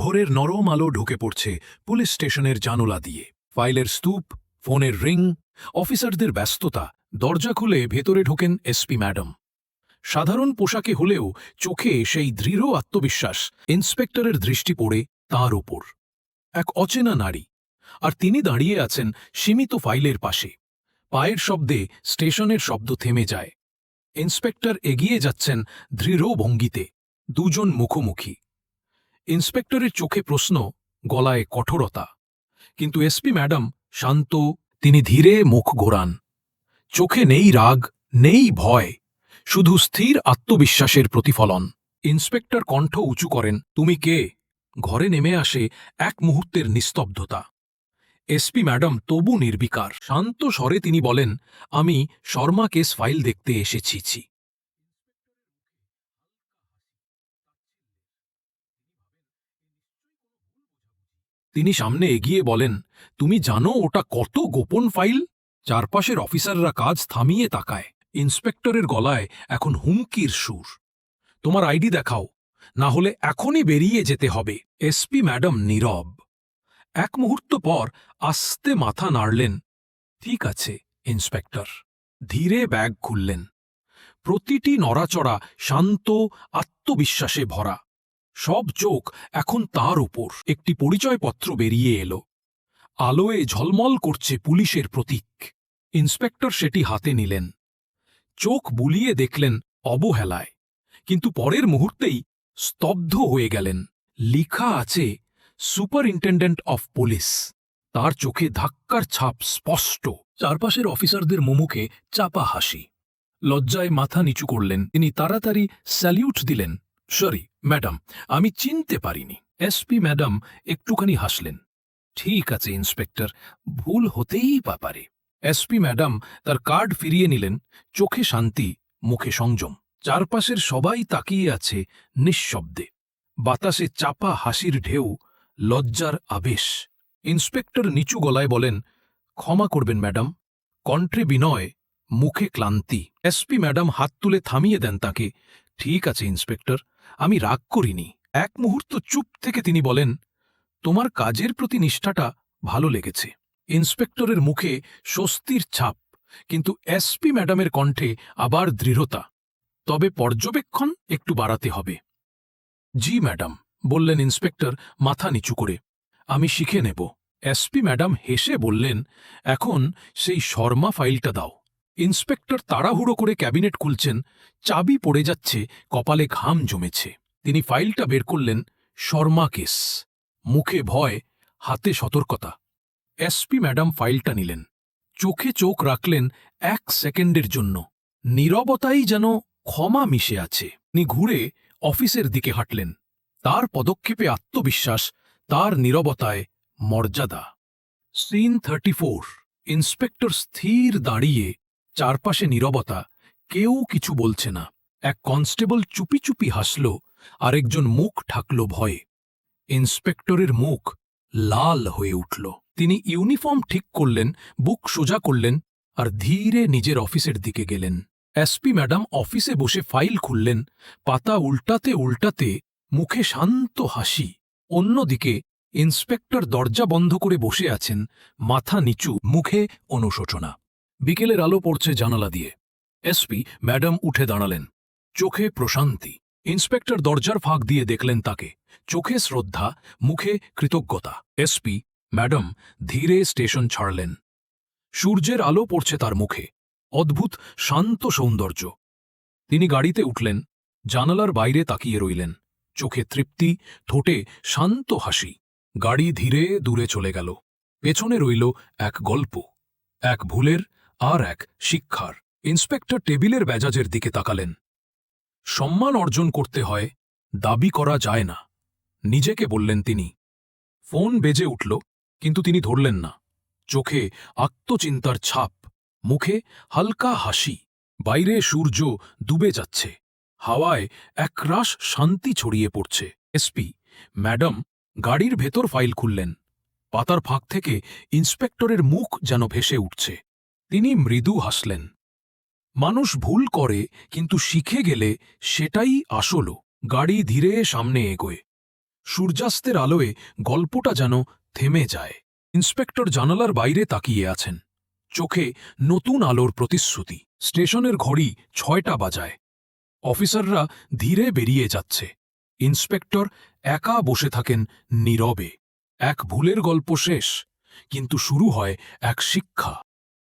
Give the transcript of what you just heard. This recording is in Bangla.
ভোরের নরম আলো ঢুকে পড়ছে পুলিশ স্টেশনের জানোলা দিয়ে। ফাইলের স্তূপ, ফোনের রিং, অফিসারদের ব্যস্ততা, দরজা খুলে ভেতরে ঢোকেন এসপি ম্যাডাম। সাধারণ পোশাকে হলেও চোখে সেই দৃঢ় আত্মবিশ্বাস ইন্সপেক্টরের দৃষ্টি পড়ে তার ওপর এক অচেনা নারী, আর তিনি দাঁড়িয়ে আছেন সীমিত ফাইলের পাশে। পায়ের শব্দে স্টেশনের শব্দ থেমে যায়। ইন্সপেক্টর এগিয়ে যাচ্ছেন দৃঢ় ভঙ্গিতে, দুজন মুখোমুখি। ইন্সপেক্টরের চোখে প্রশ্ন, গলায় কঠোরতা। কিন্তু এসপি ম্যাডাম শান্ত, তিনি ধীরে মুখ ঘোরান। চোখে নেই রাগ, নেই ভয়, শুধু স্থির আত্মবিশ্বাসের প্রতিফলন। ইন্সপেক্টর কণ্ঠ উঁচু করেন, তুমি কে? ঘরে নেমে আসে এক মুহূর্তের নিস্তব্ধতা। এসপি ম্যাডাম তবু নির্বিকার। শান্ত স্বরে তিনি বলেন, আমি শর্মা কেস ফাইল দেখতে এসেছি তিনি সামনে এগিয়ে বলেন, তুমি জানো ওটা কত গোপন ফাইল? চারপাশের অফিসাররা কাজ থামিয়ে তাকায়। ইন্সপেক্টরের গলায় এখন হুমকির সুর। তোমার আইডি দেখাও, না হলে এখনই বেরিয়ে যেতে হবে। এসপি ম্যাডাম নীরব। এক মুহূর্ত পর আস্তে মাথা নাড়লেন। ঠিক আছে, ইন্সপেক্টর। ধীরে ব্যাগ খুললেন। প্রতিটি নড়াচড়া শান্ত, আত্মবিশ্বাসে ভরা। সব চোখ এখন তার উপর। একটি পরিচয়পত্র বেরিয়ে এলো। আলোয় ঝলমল করছে পুলিশের প্রতীক। ইন্সপেক্টর সেটি হাতে নিলেন। চোখ বুলিয়ে দেখলেন অবহেলায়। কিন্তু পরের মুহূর্তেই স্তব্ধ হয়ে গেলেন। লিখা আছে, সুপারিনটেন্ডেন্ট অফ পুলিশ। তার চোখে ধাক্কার ছাপ স্পষ্ট। চারপাশের অফিসারদের মুমুখে চাপা হাসি। লজ্জায় মাথা নিচু করলেন। তিনি তাড়াতাড়ি স্যালিউট দিলেন। সরি ম্যাডাম আমি চিনতে পারিনি। এসপি ম্যাডাম একটুখানি হাসলেন। ঠিক আছে ইন্সপেক্টর ভুল হতেই বা পারে। এসপি ম্যাডাম তার কার্ড ফিরিয়ে নিলেন, চোখে শান্তি, মুখে সংযম। চারপাশের সবাই তাকিয়ে আছে নিঃশব্দে। বাতাসে চাপা হাসির ঢেউ, লজ্জার আবেশ। ইন্সপেক্টর নিচু গলায় বলেন, ক্ষমা করবেন ম্যাডাম কণ্ঠে বিনয়, মুখে ক্লান্তি। এসপি ম্যাডাম হাত তুলে থামিয়ে দেন তাকে। ঠিক আছে, ইন্সপেক্টর, আমি রাগ করিনি। এক মুহূর্ত চুপ থেকে তিনি বলেন, তোমার কাজের প্রতি নিষ্ঠাটা ভালো লেগেছে। ইন্সপেক্টরের মুখে স্বস্তির ছাপ, কিন্তু এসপি ম্যাডামের কণ্ঠে আবার দৃঢ়তা। তবে পর্যবেক্ষণ একটু বাড়াতে হবে। জি, ম্যাডাম, বললেন ইন্সপেক্টর, মাথা নিচু করে। আমি শিখে নেব। এসপি ম্যাডাম হেসে বললেন, এখন সেই শর্মা ফাইলটা দাও। ইন্সপেক্টর তাড়াহুড়ো করে ক্যাবিনেট খুলছেন, চাবি পড়ে যাচ্ছে, কপালে ঘাম জমেছে। তিনি ফাইলটা বের করলেন, শর্মা কেস। মুখে ভয়, হাতে সতর্কতা। এসপি ম্যাডাম ফাইলটা নিলেন। চোখে চোখ রাখলেন এক সেকেন্ডের জন্য। নীরবতাই যেন ক্ষমা মিশে আছে। তিনি ঘুরে অফিসের দিকে হাঁটলেন। তার পদক্ষেপে আত্মবিশ্বাস, তার নীরবতায় মর্যাদা। সিন থার্টি ইন্সপেক্টর স্থির দাঁড়িয়ে চারপাশে নীরবতা, কেউ কিছু বলছে না। এক কনস্টেবল চুপি চুপি হাসল, আরেকজন মুখ ঠাকল ভয়ে। ইন্সপেক্টরের মুখ লাল হয়ে উঠল। তিনি ইউনিফর্ম ঠিক করলেন, বুক সোজা করলেন আর ধীরে নিজের অফিসের দিকে গেলেন। এসপি ম্যাডাম অফিসে বসে ফাইল খুললেন, পাতা উল্টাতে উল্টাতে মুখে শান্ত হাসি। অন্যদিকে ইন্সপেক্টর দরজা বন্ধ করে বসে আছেন, মাথা নিচু, মুখে অনুশোচনা। বিকেলের আলো পড়ছে জানালা দিয়ে। এসপি ম্যাডাম উঠে দাঁড়ালেন। চোখে প্রশান্তি। ইন্সপেক্টর দরজার ফাঁক দিয়ে দেখলেন তাকে। চোখে শ্রদ্ধা, মুখে কৃতজ্ঞতা। এসপি ম্যাডাম ধীরে স্টেশন ছাড়লেন। সূর্যের আলো পড়ছে তার মুখে। অদ্ভুত, শান্ত সৌন্দর্য। তিনি গাড়িতে উঠলেন। জানালার বাইরে তাকিয়ে রইলেন। চোখে তৃপ্তি, ঠোঁটে শান্ত হাসি। গাড়ি ধীরে দূরে চলে গেল। পেছনে রইল এক গল্প। এক ভুলের আর এক শিক্ষার। ইন্সপেক্টর টেবিলের ব্যাজাজের দিকে তাকালেন। সম্মান অর্জন করতে হয়, দাবি করা যায় না। নিজেকে বললেন তিনি। ফোন বেজে উঠল, কিন্তু তিনি ধরলেন না। চোখে আত্মচিন্তার ছাপ, মুখে হালকা হাসি, বাইরে সূর্য ডুবে যাচ্ছে, হাওয়ায় একরাশ শান্তি ছড়িয়ে পড়ছে। এসপি, ম্যাডাম, গাড়ির ভেতর ফাইল খুললেন। পাতার ফাঁক থেকে ইন্সপেক্টরের মুখ যেন ভেসে উঠছে। তিনি মৃদু হাসলেন। মানুষ ভুল করে, কিন্তু শিখে গেলে সেটাই আসল। গাড়ি ধীরে সামনে এগোয়। সূর্যাস্তের আলোয় গল্পটা যেন থেমে যায়। ইন্সপেক্টর জানালার বাইরে তাকিয়ে আছেন। চোখে নতুন আলোর প্রতিশ্রুতি। স্টেশনের ঘড়ি ছয়টা বাজায়। অফিসাররা ধীরে বেরিয়ে যাচ্ছে। ইন্সপেক্টর একা বসে থাকেন নীরবে। এক ভুলের গল্প শেষ, কিন্তু শুরু হয় এক শিক্ষা।